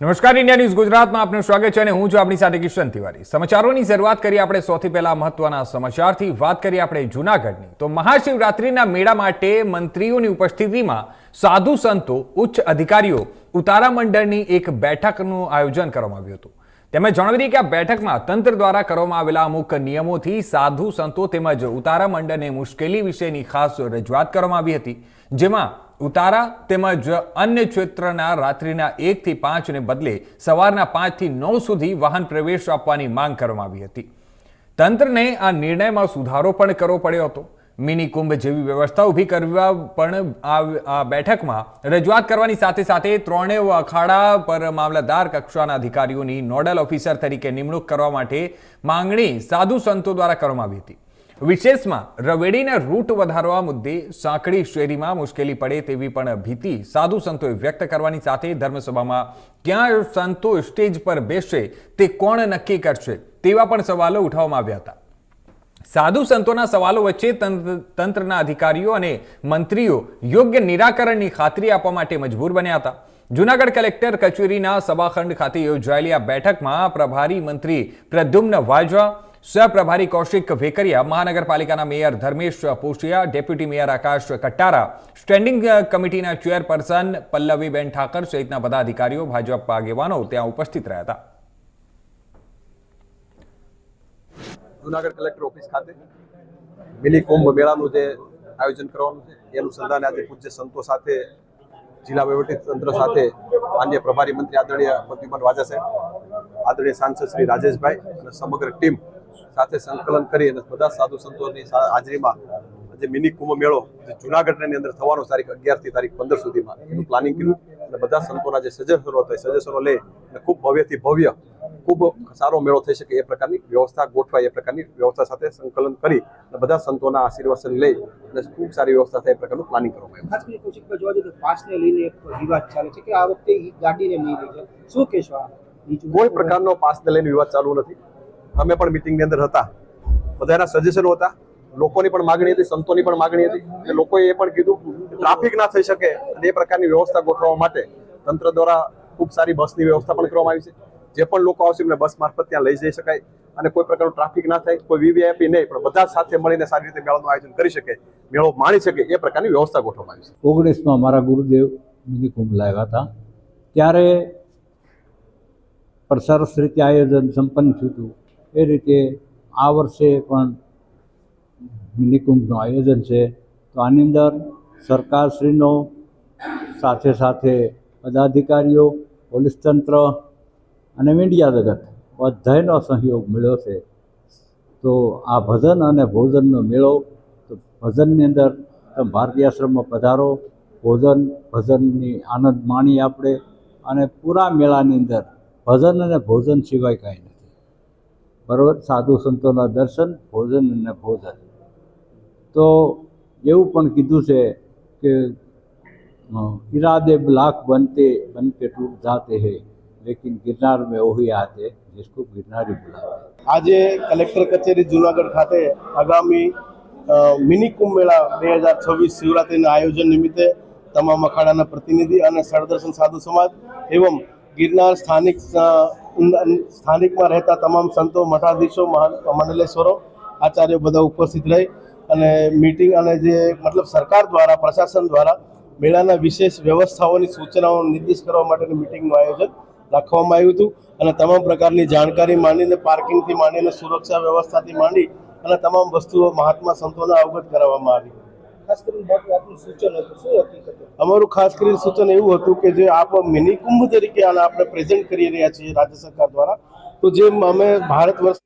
નમસ્કાર, India news ગુજરાતમાં આપનું સ્વાગત છે અને હું છું આપણી સાથે કિશન તિવારી. સમાચારોની શરૂઆત કરીએ આપણે સૌથી પહેલા મહત્વના સમાચારથી. વાત કરીએ આપણે જૂનાગઢની. તો મહાશિવરાત્રિના મેળા માટે મંત્રીઓની ઉપસ્થિતિમાં સાધુ સંતો, ઉચ્ચ અધિકારીઓ, ઉતારા મંડળની એક બેઠકનું આયોજન કરવામાં આવ્યું હતું. તેમણે જણાવી દીધી કે આ બેઠકમાં તંત્ર દ્વારા કરવામાં આવેલા અમુક નિયમોથી સાધુ સંતો તેમજ ઉતારા મંડળને મુશ્કેલી વિશેની ખાસ રજૂઆત કરવામાં આવી હતી. જેમાં ઉતારા તેમજ અન્ય ક્ષેત્રના રાત્રિના એકથી પાંચને બદલે સવારના પાંચથી નવ સુધી વાહન પ્રવેશ આપવાની માંગ કરવામાં આવી હતી. તંત્રને આ નિર્ણયમાં સુધારો પણ કરવો પડ્યો હતો. મિની કુંભ જેવી વ્યવસ્થા ઊભી કરવા પણ આ બેઠકમાં રજૂઆત કરવાની સાથે સાથે ત્રણેય અખાડા પર મામલતદાર કક્ષાના અધિકારીઓની નોડલ ઓફિસર તરીકે નિમણૂક કરવા માટે માંગણી સાધુ સંતો દ્વારા કરવામાં આવી હતી. વિશેષમાં રવેડીના રૂટ વધારવા મુદ્દે સાંકડી શેરીમાં મુશ્કેલી પડે તેવી પણ ભીતિ સાધુ સંતોએ વ્યક્ત કરવાની સાથે ધર્મસભામાં ક્યાં સંતો સ્ટેજ પર બેસશે તે કોણ નક્કી કરશે તેવા પણ સવાલો ઉઠાવવામાં આવ્યા હતા. સાધુ સંતોના સવાલો વચ્ચે તંત્ર- તંત્રના અધિકારીઓ અને મંત્રીઓ યોગ્ય નિરાકરણની ખાતરી આપવા માટે મજબૂર બન્યા હતા. જુનાગઢ કલેક્ટર કચેરીના સભાખંડ ખાતે યોજાયેલી આ બેઠકમાં પ્રભારી મંત્રી પ્રદ્યુમ્ન વાજવા સહપ્રભારી કૌશિક વેકરિયા મહાનગરપાલિકાના mayor Dharmesh Poshiya, deputy mayor Akash Kattara, standing કમિટીના ચેરપર્સન પલ્લવીબેન ઠાકર સહિતના બધા અધિકારીઓ ભાજપ આગેવાનો ત્યાં ઉપસ્થિત રહ્યા હતા. જુનાગઢ કલેક્ટર ઓફિસ ખાતે મિની કુંભ મેળાનું જે આયોજન કરવાનું છે, એ અનુસંધાને આજે પૂજ્ય સંતો સાથે, જિલ્લા તંત્ર સાથે માન્ય પ્રભારી મંત્રી આદરણીય પ્રદ્યુમન વાજા સાહેબ, આદરણીય સાંસદ શ્રી રાજેશભાઈ અને સમગ્ર ટીમ સાથે સંકલન કરી અને બધા સાધુ સંતોની હાજરીમાં જે મિની કુંભ મેળો જે જુનાગઢની અંદર થવાનો તારીખ અગિયારથી તારીખ પંદર સુધીમાં એનું પ્લાનિંગ કર્યું અને બધા સંતોના જે સજેશનો હતા એ સજેશનો લઈ અને ખૂબ ભવ્યથી ભવ્ય ખૂબ સારો મેળો થઈ શકે એ પ્રકારની વ્યવસ્થા ગોઠવાય એ પ્રકારની વ્યવસ્થા સાથે સંકલન કરી અને બધા સંતોના આશીર્વાદ લઈ અને ખૂબ સારી વ્યવસ્થા થાય એ પ્રકારનું પ્લાનિંગ કરવામાં આવ્યું. ખાસ કરીને જોવા જઈએ તો પાસને લઈને એક વિવાદ ચાલે છે કે આ વખતે ગાડીને નહીં લઈ જાય શું કહેશો કોઈ પ્રકારનો પાસને લઈને વિવાદ ચાલુ નથી. અમે પણ મિટિંગની અંદર હતા. બધા એના સજેશનો હતા. લોકોની પણ માગણી હતી, સંતોની પણ માગણી હતી. અને લોકોએ એ પણ કીધું ટ્રાફિક ના થઈ શકે અને એ પ્રકારની વ્યવસ્થા ગોઠવવા માટે તંત્ર દ્વારા ખૂબ સારી બસની વ્યવસ્થા પણ કરવામાં આવી છે. જે પણ લોકો આવશે એમને બસ મારફત ત્યાં લઈ જઈ શકાય અને કોઈ પ્રકારનું ટ્રાફિક ના થાય, કોઈ વીવીઆઈપી નહીં, પણ બધા સાથે મળીને સારી રીતે મેળાનું આયોજન કરી શકે, મેળો માણી શકે એ પ્રકારની વ્યવસ્થા ગોઠવવામાં આવી છે. ઓગણીસમાં મારા ગુરુદેવ મિની કુંભ લાવ્યા હતા. ત્યારે પણ સરસ રીતે આયોજન સંપન્ન થયું હતું. એ રીતે આ વર્ષે પણ મિનિકુંભનું આયોજન છે. તો આની અંદર સરકારશ્રીનો સાથે સાથે પદાધિકારીઓ, પોલીસ તંત્ર અને મીડિયા જગત બધાયનો સહયોગ મળ્યો છે. તો આ ભજન અને ભોજનનો મેળો, તો ભજનની અંદર તમે ભારતીય આશ્રમમાં પધારો, ભોજન, ભજનની આનંદ માણી આપણે અને પૂરા મેળાની અંદર ભજન અને ભોજન સિવાય કાંઈ નથી બરાબર સાધુ સંતોના દર્શન ભોજન અને ભોજન તો એવું પણ કીધું છે કે અ, इरादे लाख बनते बन के टूट जाते हैं लेकिन गिरनार में वही आते जिसको गिरनारी बुलाते આજે કલેક્ટર કચેરી જુનાગઢ ખાતે આગામી અ, મિની કુંભ મેળા બે હજાર છવ્વીસ શિવરાત્રિના આયોજન નિમિત્તે તમામ અખાડાના પ્રતિનિધિ અને સળદર્શન સાધુ સમાજ એવં ગિરનાર સ્થાનિક અ, સ્થાનિકમાં રહેતા તમામ સંતો, મઠાધીશો મંડલેશ્વરો, આચાર્યો બધા ઉપસ્થિત રહી અને મીટિંગ અને જે મતલબ સરકાર દ્વારા, પ્રશાસન દ્વારા મેળાના વિશેષ વ્યવસ્થાઓની સૂચનાઓ નિર્દેશ કરવા માટેની મિટિંગનું આયોજન રાખવામાં આવ્યું હતું અને તમામ પ્રકારની જાણકારી માંડીને પાર્કિંગથી માંડીને, સુરક્ષા વ્યવસ્થાથી માંડી અને તમામ વસ્તુઓ મહાત્મા સંતોને અવગત કરાવવામાં આવી. ખાસ કરીને સૂચન હતું. શું હતું અમારું ખાસ કરીને સૂચન એવું હતું કે જે આપ મિની કુંભ તરીકે આપણે પ્રેઝન્ટ કરી રહ્યા છીએ રાજ્ય સરકાર દ્વારા. તો જેમ અમે ભારત વર્ષ